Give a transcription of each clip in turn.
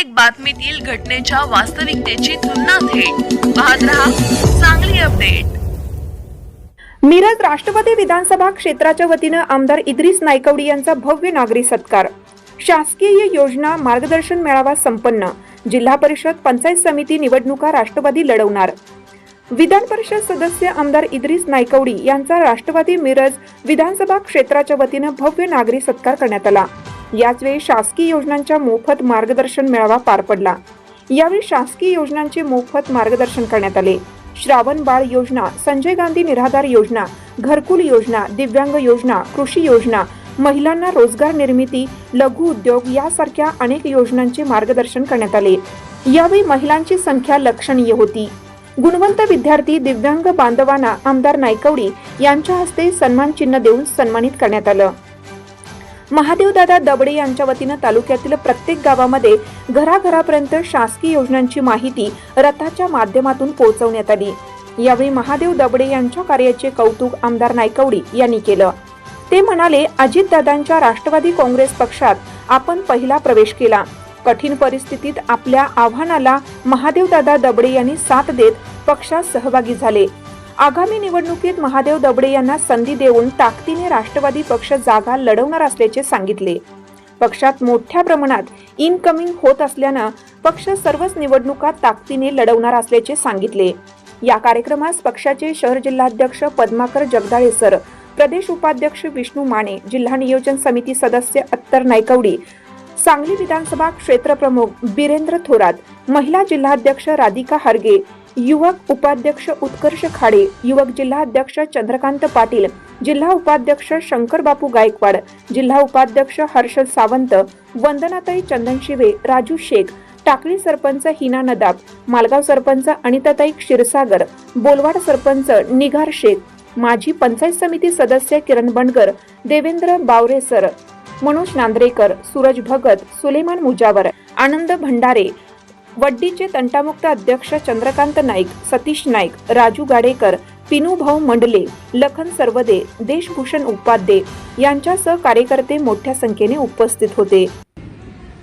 प्रत्येक बातमीतील घटनेच्या वास्तविकतेची तुलना थेट. पाहत रहा चांगली अपडेट. मिरज राष्ट्रवादी विधानसभा क्षेत्राच्या वतीनं आमदार इद्रिस नायकवडी यांचा भव्य नागरी सत्कार. शासकीय योजना मार्गदर्शन मेळावा संपन्न. जिल्हा परिषद पंचायत समिती निवडणुका राष्ट्रवादी लढवणार. विधान परिषद सदस्य आमदार इद्रिस नायकवडी यांचा राष्ट्रवादी मिरज विधानसभा क्षेत्राच्या वतीनं भव्य नागरी सत्कार करण्यात आला. याचवेळी शासकीय योजनांच्या मोफत मार्गदर्शन मेळावा पार पडला. यावेळी शासकीय योजनांचे मोफत मार्गदर्शन करण्यात आले. श्रावण बाळ योजना संजय गांधी निराधार योजना घरकुल योजना दिव्यांग योजना कृषी योजना महिलांना रोजगार निर्मिती लघु उद्योग यासारख्या अनेक योजनांचे मार्गदर्शन करण्यात आले. यावेळी महिलांची संख्या लक्षणीय होती. गुणवंत विद्यार्थी दिव्यांग बांधवांना आमदार नायकवडी यांच्या हस्ते सन्मान चिन्ह देऊन सन्मानित करण्यात आलं. महादेवदादा दबडे यांच्या वतीनं तालुक्यातील प्रत्येक गावामध्ये घराघरापर्यंत शासकीय योजनांची माहिती रथाच्या माध्यमातून पोहोचवण्यात आली. यावेळी महादेव दबडे यांच्या कार्याचे कौतुक आमदार नायकवडी यांनी केलं. ते म्हणाले अजितदादांच्या राष्ट्रवादी काँग्रेस पक्षात आपण पहिला प्रवेश केला. कठीण परिस्थितीत आपल्या आव्हानाला महादेवदादा दबडे यांनी साथ देत पक्षात सहभागी झाले. आगामी निवडणुकीत महादेव दबडे यांना संधी देऊन ताकदीने राष्ट्रवादी पक्ष जागा लढवणार असल्याचे सांगितले. पक्षात मोठ्या प्रमाणात इनकमिंग होत असल्यानं पक्ष सर्वच निवडणुका ताकदीने लढवणार असल्याचे सांगितले. या कार्यक्रमास पक्षाचे शहर जिल्हाध्यक्ष पद्माकर जगदाळे सर प्रदेश उपाध्यक्ष विष्णू माने जिल्हा नियोजन समिती सदस्य अत्तर नायकवडी सांगली विधानसभा क्षेत्रप्रमुख बिरेंद्र थोरात महिला जिल्हाध्यक्ष राधिका हरगे युवक उपाध्यक्ष उत्कर्ष खाडे युवक जिल्हाध्यक्ष चंद्रकांत पाटील जिल्हा उपाध्यक्ष शंकर बापू गायकवाड जिल्हा उपाध्यक्ष हर्षद सावंत वंदनाताई चंदन शिवे राजू शेख टाकळी सरपंच हिना नदाब मालगाव सरपंच अनिताताई क्षीरसागर बोलवाड सरपंच निघार शेख माजी पंचायत समिती सदस्य किरण बणकर देवेंद्र बावरेसर मनोज नांद्रेकर सूरज भगत सुलेमान मुजावर आनंद भंडारे वड्डीचे तंटामुक्त अध्यक्ष चंद्रकांत नाईक सतीश नाईक राजू गाडेकर पिनू भाऊ मंडले लखन सर्वदे देशभूषण उपाध्ये यांच्यासह कार्यकर्ते मोठ्या संख्येने उपस्थित होते.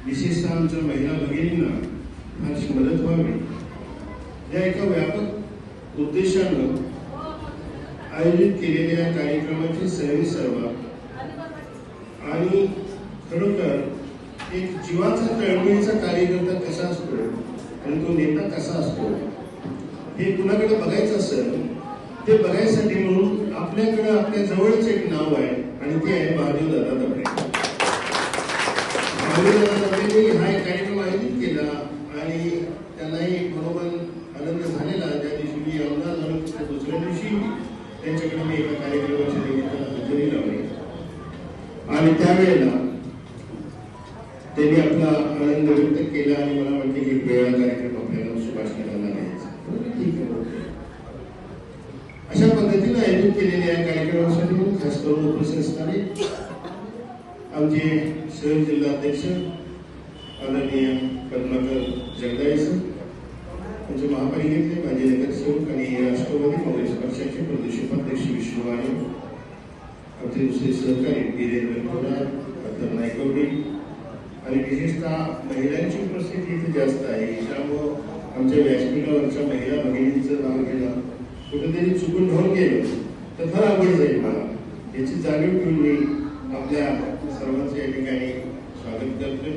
विशेषतः आमच्या महिला भगिनींना फारशी मदत व्हावी. या एका व्यापक उद्देशानं आयोजित केलेल्या कार्यक्रमाची सहवी सर्व आणि खरोखर एक जीवाचा तळमळीचा कार्यकर्ता कसा असतो आणि तो नेता कसा असतो हे कुणाकडे बघायचं असेल ते बघायसाठी म्हणून आपल्याकडे आपल्या जवळच एक नाव आहे आणि ते आहे महादेव दादा दबडे महादेव दादा दबडेंनी हा एक कार्यक्रम आयोजित केला आणि त्यांनाही बरोबर आनंद झालेला. ज्या दिवशी मी आमदार झालो त्या दुसऱ्या दिवशी त्यांच्याकडे मी एका कार्यक्रमाच्या निमित्तानं हजेरी लावली. आणि त्यावेळेला त्यांनी आनंद व्यक्त केला आणि मला वाटते कार्यक्रम आपल्याला सुभाष. अशा पद्धतीने आयोजित केलेल्या या कार्यक्रमासाठी खास करून उपस्थित असणारे आमचे जिल्हाध्यक्ष आदरणीय पद्माकर जगदाळे सर आमचे महापालिकेतले माजी नगरसेवक आणि राष्ट्रवादी काँग्रेस पक्षाचे प्रदेश उपाध्यक्ष विष्णू वाणे आमचे दुसरे सहकारी वीरेंद्र थोरात डॉक्टर नायकवडी आणि विशेषतः महिलांची उपस्थिती इथे जास्त आहे. त्यामुळं आमच्या व्यासपीठावरच्या महिला भगिनींचं नाव घेणं कुठेतरी चुकून होऊन गेलं तर फार आवड जाईल मला. याची जाणीव ठेवून मी आपल्या सर्वांचं या ठिकाणी स्वागत करतो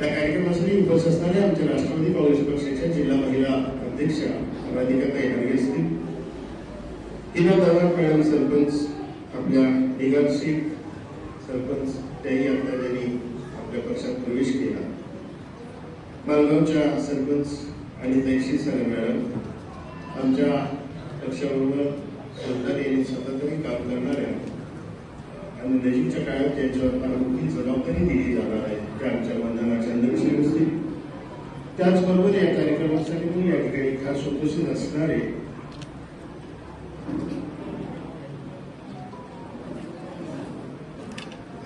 या कार्यक्रमासाठी उपस्थित असणाऱ्या आमच्या राष्ट्रवादी काँग्रेस पक्षाच्या जिल्हा महिला अध्यक्षा राधिकाताई हरगे असतील तिला दादा मॅडम सरपंच आपल्या निगार शेख सरपंच त्याही आता त्यांनी आपल्या पक्षात प्रवेश केला. मालगावच्या सरपंच आणि तैशी सर मॅडम आमच्या पक्षाबरोबर यांनी स्वतःतरी काम करणाऱ्या आणि नजीकच्या काळात त्यांच्यावर फार मोठी जबाबदारी दिली जाणार आहे त्या आमच्या वंदना चंद्रश्री असतील त्याचबरोबर या कार्यक्रमासाठी या ठिकाणी खास उपस्थित असणारे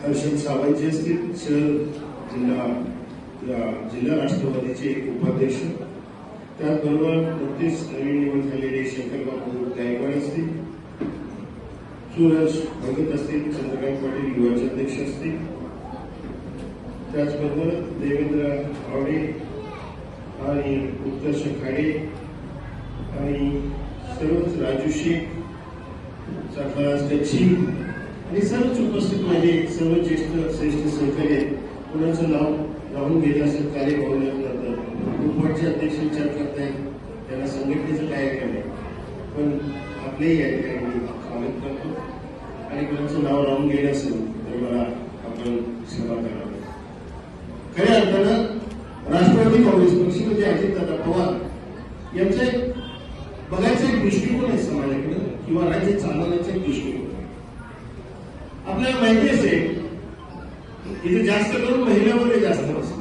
हर्षद सावंतजी असतील शहर जिल्हा जिल्हा राष्ट्रवादीचे एक उपाध्यक्ष. त्याचबरोबर नुकतीच नवीन निवड झालेले शंकरबाबू गायकवाड असतील सूरज भगत असतील चंद्रकांत पाटील युवाचे अध्यक्ष असतील. त्याचबरोबर देवेंद्र आवडे आणि उत्कर्ष खाडे आणि सर्वच राजू शेख सखास आणि सर्वच उपस्थित माझे सर्व ज्येष्ठ श्रेष्ठ सहकारी आहेत. कुणाचं नाव राहून गेलं असेल कार्य जातं उपवासचे अध्यक्ष विचार करताय त्यांना संघटनेचं काय काय पण आपलेही या ठिकाणी मी स्वागत करतो. आणि कुणाचं नाव राहून गेलं असेल तर मला आपण क्षमा करावी. खऱ्या अर्थानं राष्ट्रवादी काँग्रेस पक्ष म्हणजे अजितदादा पवार यांचे बघायचा एक दृष्टिकोन आहे समाजाकडे किंवा राज्य चालवण्याचा एक दृष्टिकोन. आपल्याला माहिती असेल इथे जास्त करून महिलांमध्ये जास्त असतात